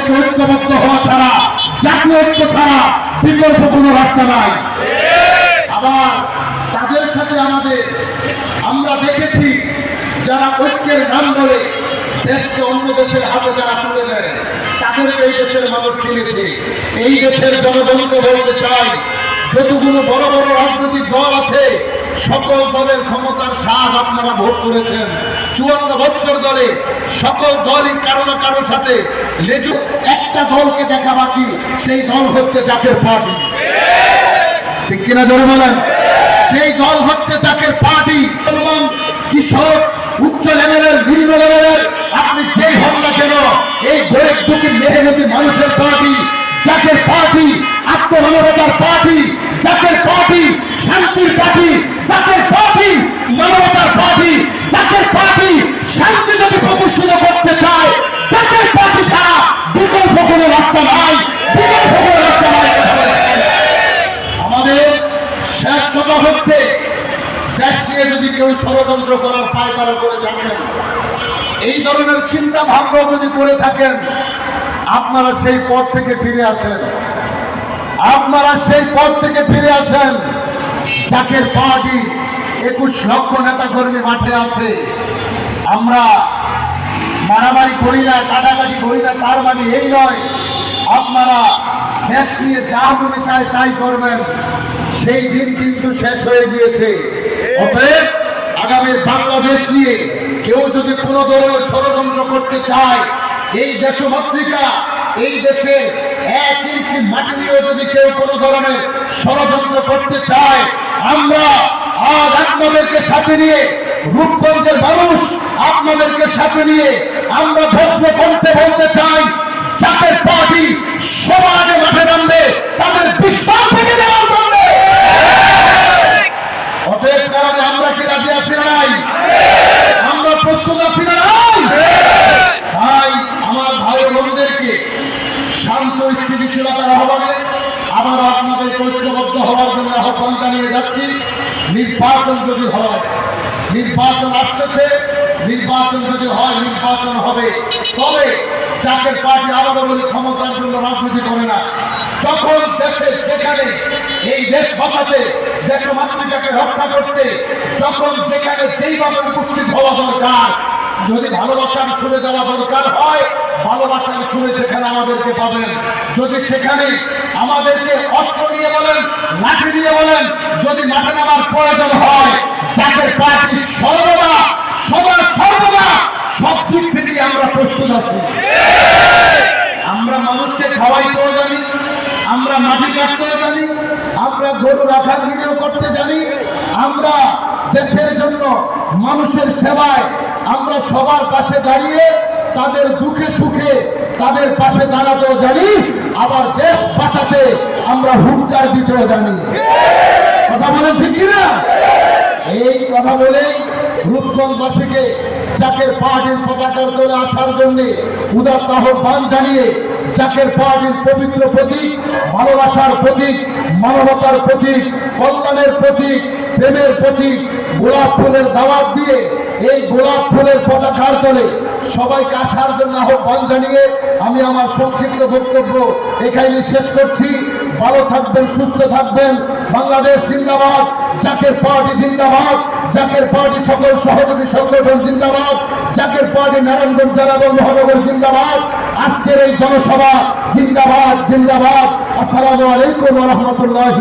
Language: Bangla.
আমাদেরকে ঐক্যবদ্ধ হওয়া ছাড়া জাতীয় ঐক্য ছাড়া বিকল্প কোনো রাস্তা নাই। আবার তাদের সাথে আমাদের, আমরা দেখেছি যারা ঐক্যের নাম বলে দেশকে অন্য দেশের হাতে যারা তুলে দেয়, তাদেরকে এই দেশের মানুষ চিনেছে। এই দেশের জনগণকে বলতে চাই, যতগুলো বড় বড় রাজনৈতিক দল আছে সকল দলের ক্ষমতার স্বাদ আপনারা ভোট করেছেন। চুয়ান্ন বৎসর দলে সকল দলই কারও না কারোর সাথে লেজু একটা দলকে দেখা বাকি, সেই দল হচ্ছে জাতীয় পার্টি। ঠিক কিনা ধরে বলেন? সেই দল হচ্ছে জাকের পার্টি। মুসলমান কৃষক উচ্চ লেভেলের, নিম্ন লেভেলের, আপনি যেই হন না কেন, এই গরিব দুঃখী মেহনতি মানুষের পার্টি, জাকের পার্টি, আত্মমানবতার পার্টি, জাকের পার্টি কেউ ষড়যন্ত্র করার পায়তারা করে থাকেন। এই ধরনের চিন্তা ভাবনা যদি করে থাকেন, আপনারা সেই পথ থেকে ফিরে আসেন। আপনারা সেই পথ থেকে ফিরে আসেন, জাকের পার্টি একুশ লক্ষ নেতা কর্মী মাঠে আছে। আমরা মারামারি করি না, কাটাকাটি করি না, তার মানে এই নয়, আপনারা দেশ নিয়ে যা মনে চায় তাই করবেন। সেই দিন কিন্তু শেষ হয়ে গিয়েছে। অতএব আগামীর বাংলাদেশ নিয়ে কেউ যদি কোনো ধরনের ষড়যন্ত্র করতে চায়, এই দেশমাতৃকা এই দেশে এক ইঞ্চি মাটি নিয়েও যদি কেউ কোনো ধরনের ষড়যন্ত্র করতে চায়, আমরা আজ আপনাদেরকে সাথে নিয়ে রূপগঞ্জের মানুষ আপনাদেরকে সাথে নিয়ে আমরা ভস্ম কণ্ঠে বলতে চাই জাতের পার্টি সবার মাঠে নামবে তাদের বিশ্বাস থেকে দেওয়ার জন্য অতএব কারণে আমরা কি রাজি আছি না নাই আমরা প্রস্তুত আছি না নাই তাই আমার ভাই বোনদেরকে শান্ত স্থিতিশীলতার আহ্বানে আবার আপনাদের ঐক্যবদ্ধ হওয়ার জন্য আহ্বান জানিয়ে যাচ্ছি নির্বাচন যদি হয়, নির্বাচন আসতেছে, নির্বাচন যদি হয়, নির্বাচন হবে। তবে জাতীয় পার্টি আলাদা বলে ক্ষমতার জন্য রাজনীতি করে না। যখন দেশে যেখানে এই দেশ বাঁচাতে দেশ মাতৃকাকে রক্ষা করতে, যখন যেখানে যেইভাবে উপস্থিত হওয়া দরকার যদি ভালোবাসার সুরে যাওয়া দরকার হয়, ভালোবাসার সুরে সেখানে আমাদেরকে পাবেন। যদি সেখানে আমাদেরকে অস্ত্র নিয়ে বলেন, লাঠি নিয়ে বলেন, যদি মাঠে নামার প্রয়োজন হয় জাতের পার্টি সর্বদা সদা সর্বদা, সব দিক থেকে আমরা প্রস্তুত আছি। আমরা মানুষকে খাওয়াইতেও জানি, আমরা মাটি কাটতেও জানি, আমরা গরু রাখা গিরেও করতে জানি, আমরা দেশের জন্য মানুষের সেবায় আমরা সবার পাশে দাঁড়িয়ে তাদের দুঃখে সুখে তাদের পাশে দাঁড়াতেও জানি, আবার দেশ বাঁচাতে আমরা হুঙ্কার দিতেও জানি। কথা বলেন ঠিক কিনা? এই কথা বলেই রূপগঞ্জবাসীকে চাকের পাহাড়ের পতাকার তোলে আসার জন্যে উদার আহ্বান জানিয়ে চাকের পাহাড়ের পবিত্র প্রতীক, ভালোবাসার প্রতীক, মানবতার প্রতীক, কল্যাণের প্রতীক, প্রেমের প্রতীক, গোলাপ ফুলের দাওয়াত দিয়ে এই গোলাপ ফুলের পতাকার তোলে সবাইকে আসার জন্য আহ্বান জানিয়ে আমি আমার সংক্ষিপ্ত বক্তব্য এখানে শেষ করছি। ভালো থাকবেন, সুস্থ থাকবেন। বাংলাদেশ জিন্দাবাদ, জাকের পার্টি জিন্দাবাদ, জাকের পার্টি সকল সহযোগী সংগঠন জিন্দাবাদ, জাকের পার্টি নারায়ণগঞ্জ জেলা এবং মহানগর জিন্দাবাদ। আজকের এই জনসভা জিন্দাবাদ জিন্দাবাদ। আসসালামু আলাইকুম রহমতুল্লাহ